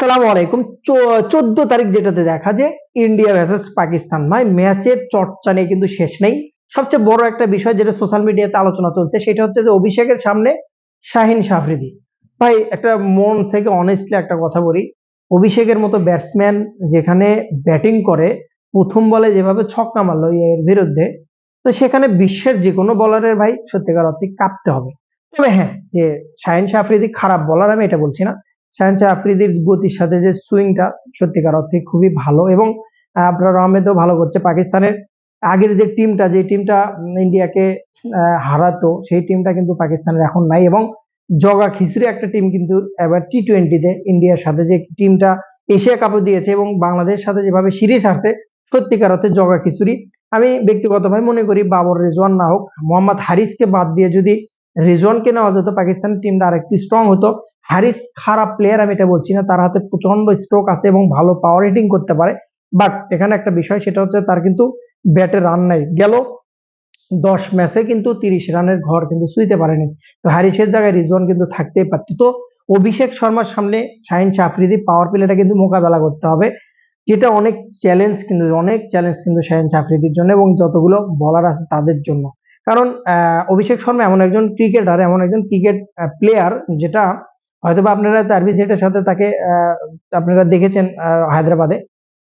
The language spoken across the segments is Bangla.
সালাম আলাইকুম। চোদ্দ তারিখ যেটাতে দেখা যে ইন্ডিয়া ভার্সেস পাকিস্তান। ভাই, ম্যাচের চর্চা নিয়ে কিন্তু শেষ নেই। সবচেয়ে বড় একটা বিষয় যেটা সোশ্যাল মিডিয়াতে আলোচনা চলছে, সেটা হচ্ছে যে অভিষেকের সামনে শাহিন সাফরিদি। ভাই, একটা মন থেকে অনেস্টলি একটা কথা বলি। অভিষেকের মতো ব্যাটসম্যান যেখানে ব্যাটিং করে, প্রথম বলে যেভাবে ছক্কা মারলো এর বিরুদ্ধে, তো সেখানে বিশ্বের যে কোনো বলারের ভাই, সত্যিকার অর্থে কাঁপতে হবে। তবে হ্যাঁ যে শাহিন সাফরিদি খারাপ বলার আমি এটা বলছি না। শাহিন আফ্রিদির গতির সাথে যে সুইংটা সত্যিকার অর্থে খুবই ভালো এবং আপনার আহমেদও ভালো করছে। পাকিস্তানের আগের যে টিমটা যে টিমটা ইন্ডিয়াকে হারাতো, সেই টিমটা কিন্তু পাকিস্তানের এখন নাই এবং জগা খিচুড়ি একটা টিম কিন্তু এবার টি টোয়েন্টিতে ইন্ডিয়ার সাথে যে টিমটা এশিয়া কাপও দিয়েছে এবং বাংলাদেশের সাথে যেভাবে সিরিজ আসছে সত্যিকার অর্থে জগা খিচুড়ি। আমি ব্যক্তিগতভাবে মনে করি বাবর রেজওয়ান না হোক, মোহাম্মদ হারিসকে বাদ দিয়ে যদি রেজওয়ানকে নেওয়া যেত, পাকিস্তান টিমটা আরেকটু স্ট্রং হতো। হ্যারিস খারাপ প্লেয়ার আমি এটা বলছি না, তার হাতে প্রচণ্ড স্ট্রোক আছে এবং ভালো পাওয়ার হিটিং করতে পারে। বাট এখানে একটা বিষয়, সেটা হচ্ছে তার কিন্তু ব্যাটে রান নাই। গেল দশ ম্যাচে কিন্তু তিরিশ রানের ঘর কিন্তু শুইতে পারেনি। তো হ্যারিসের জায়গায় রিজন কিন্তু থাকতেই পারত তো অভিষেক শর্মার সামনে শাহিন সাফরিদি পাওয়ার প্লেটা কিন্তু মোকাবেলা করতে হবে, যেটা অনেক চ্যালেঞ্জ কিন্তু, অনেক চ্যালেঞ্জ কিন্তু শাহিন সাফরিদির জন্য এবং যতগুলো বলার আছে তাদের জন্য। কারণ অভিষেক শর্মা এমন একজন ক্রিকেটার এমন একজন ক্রিকেট প্লেয়ার যেটা হয়তো বা আপনারা তারবি সেটের সাথে তাকে আপনারা দেখেছেন হায়দ্রাবাদে।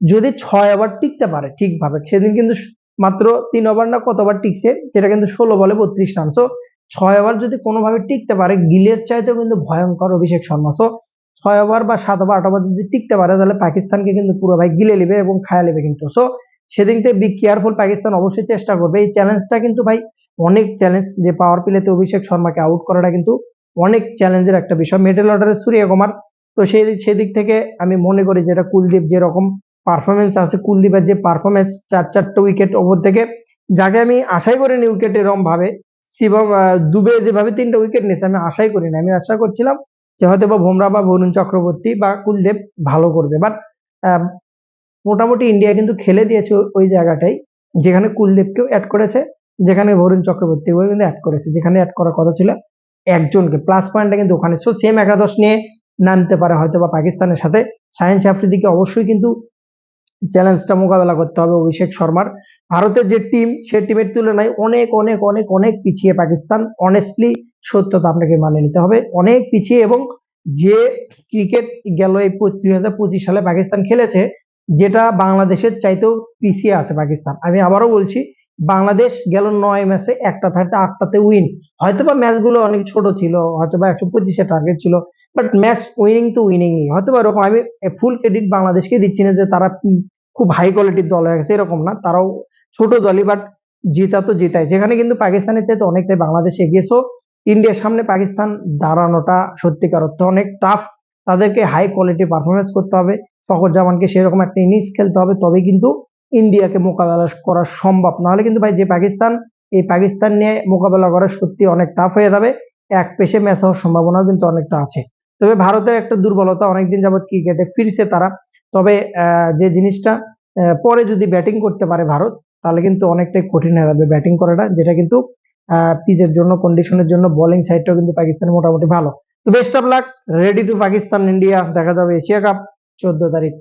যদি ছয় ওভার টিকতে পারে ঠিকভাবে, সেদিন কিন্তু মাত্র তিন ওভার না কত ওভার টিকছে যেটা কিন্তু ষোলো বলে বত্রিশ রান। সো ছয় ওভার যদি কোনোভাবে টিকতে পারে, গিলের চাইতেও কিন্তু ভয়ঙ্কর অভিষেক শর্মা। সো ছয় ওভার বা সাত ওভার, আট ওভার যদি টিকতে পারে, তাহলে পাকিস্তানকে কিন্তু পুরো ভাই গিলে নেবে এবং খায়া নেবে কিন্তু। সো সেদিনকে বি কেয়ারফুল পাকিস্তান অবশ্যই চেষ্টা করবে। এই চ্যালেঞ্জটা কিন্তু ভাই অনেক চ্যালেঞ্জ যে পাওয়ার প্লেতে অভিষেক শর্মাকে আউট করাটা কিন্তু অনেক চ্যালেঞ্জের একটা বিষয়। মিডল অর্ডারে সূর্য কুমার তো সেই, সেদিক থেকে আমি মনে করি যেটা কুলদীপ যেরকম পারফরমেন্স আছে কুলদীপের যে পারফরমেন্স চার চারটে উইকেট ওপর থেকে, যাকে আমি আশাই করিনি উইকেট এরকম ভাবে শিবম দুবে যেভাবে তিনটা উইকেট নিয়েছে, আমি আশাই করিনি। আমি আশা করছিলাম যে হয়তো বা ভোমরা বা বরুণ চক্রবর্তী বা কুলদেব ভালো করবে। বাট মোটামুটি ইন্ডিয়া কিন্তু খেলে দিয়েছে ওই জায়গাটাই, যেখানে কুলদেবকেও অ্যাড করেছে, যেখানে বরুণ চক্রবর্তীকেও কিন্তু অ্যাড করেছে, যেখানে অ্যাড করার কথা ছিল। একজনকে। প্লাস পয়েন্টটা কিন্তু ওখানে। সো সেম একাদশ নিয়ে নামতে পারে হয়তো বা পাকিস্তানের সাথে। সায়েন্স আফ্রিদিকে অবশ্যই কিন্তু চ্যালেঞ্জটা মোকাবেলা করতে হবে অভিষেক শর্মার। ভারতের যে টিম সে টিমের তুলনায় অনেক অনেক অনেক অনেক পিছিয়ে পাকিস্তান। অনেস্টলি সত্যতা আপনাকে মানে নিতে হবে। অনেক পিছিয়ে এবং যে ক্রিকেট গেল এই দুই হাজার পঁচিশ সালে পাকিস্তান খেলেছে, যেটা বাংলাদেশের চাইতেও পিছিয়ে আছে পাকিস্তান। আমি আবারও বলছি বাংলাদেশ গেল নয় ম্যাচে একটা থাকছে আটটাতে উইন হয়তো বা ম্যাচগুলো অনেক ছোট ছিল হয়তো বা একশো পঁচিশে টার্গেট ছিল বাট ম্যাচ উইনিং তো উইনিংই হয়তো বা এরকম, আমি ফুল ক্রেডিট বাংলাদেশকে দিচ্ছি না যে তারা খুব হাই কোয়ালিটির দল হয়ে গেছে, এরকম না। তারাও ছোট দলই বাট জিতা তো জিতায় যেখানে কিন্তু পাকিস্তানের চাইতে অনেকটাই বাংলাদেশ এগিয়েছো ইন্ডিয়ার সামনে পাকিস্তান দাঁড়ানোটা সত্যিকার অর্থে অনেক টাফ তাদেরকে হাই কোয়ালিটি পারফরমেন্স করতে হবে। ফখর জামানকে সেরকম একটা ইনিংস খেলতে হবে তবে কিন্তু ইন্ডিয়াকে মোকাবেলা করা সম্ভব। নাহলে কিন্তু ভাই যে পাকিস্তান, এই পাকিস্তান নিয়ে মোকাবেলা করা সত্যি অনেক টাফ হয়ে যাবে। এক পেশে ম্যাচ হওয়ার সম্ভাবনাও কিন্তু অনেকটা আছে। তবে ভারতের একটা দুর্বলতা, অনেকদিন যাবৎ ক্রিকেটে ফিরছে তারা। তবে যে জিনিসটা পরে যদি ব্যাটিং করতে পারে ভারত, তাহলে কিন্তু অনেকটাই কঠিন হয়ে যাবে ব্যাটিং করাটা, যেটা কিন্তু পিচের জন্য কন্ডিশনের জন্য বোলিং সাইডটাও কিন্তু পাকিস্তান মোটামুটি ভালো। তো best of luck ready to Pakistan India দেখা যাবে এশিয়া কাপ চোদ্দ তারিখ।